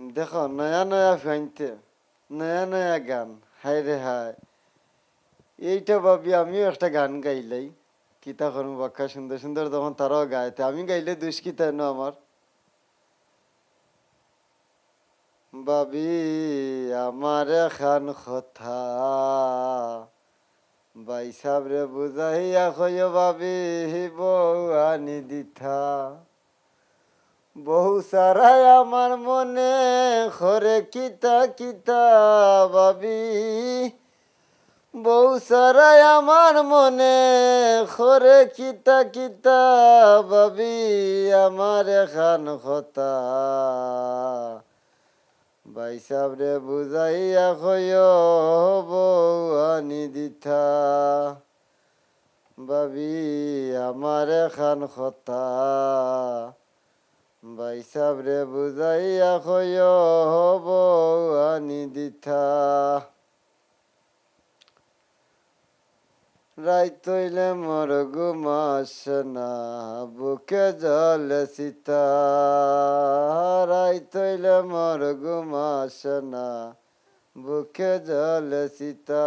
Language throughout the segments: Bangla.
দেখো, নয়া নয়া ফাইনতে নয়া নয়া গান, হায় রে হায়। এইটা ভাবি আমিও একটা গান গাইলাই কিতা করুন বাক্কা সুন্দর সুন্দর তখন তারাও গাইতে। আমি গাইলে দুষ্কিতা ন আমার? বাবি আমার খান কথা। বাই সাবরে বুঝাইয়া কয় বাবি বউ আনি দিথা। বহু সারাই আমার মনে খরে কিতা কিতা বাবি বহু সারাই আমার মনে খরে কিতা কিতা বাবি আমার এখান কথা বাইসাব রে বুঝাইয়া কয় বউ আনি দিথা। বাবি আমার এখান কথা বাইসাব রে বুঝাইয়া কয় হব আনি দিথা। রাইতইলে মোর ঘুমাস না, বুকে জল সীতা। রাইতইলে মোর ঘুমাস না, বুকে জল সীতা।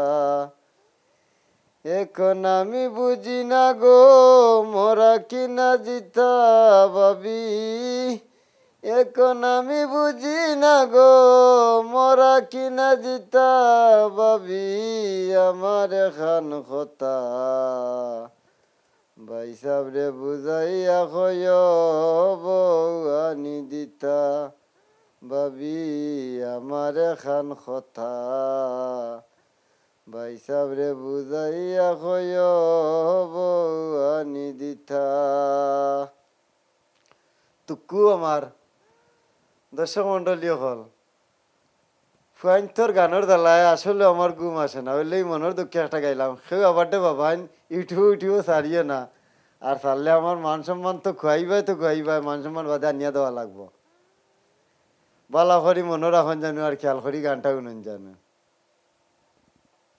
এখন আমি বুঝি না গো মোরা কিনা জিতা বাবি এখন আমি বুঝি না গো মোরা কিনা জিতা বাবি আমার খান কথা ভাই সাবরে বুঝাইয়া কয় দিতা বাবি আমার খান কথা ভাই সাবরে বুঝাইয়া কয় আনি দিতা তুকু আমার দর্শক মন্ডলী হল। ফুয়াইন্তর গানের দালায় আসলে আমার ঘুম আসে না ওইলেই মনের দুঃখে একটা গাইলাম। সেও আবার বাবা ইউটিউব ইউটিউব ছাড়িয়ে না। আর ছাড়লে আমার মান সম্মান তো খুয়াইবাই তো খুয়াইবাই মান সম্মান বাদে আনিয়া দেওয়া লাগবো। বালা করি মনে রাখন জানো, আর খেয়াল করি গানটা উনুন জানো।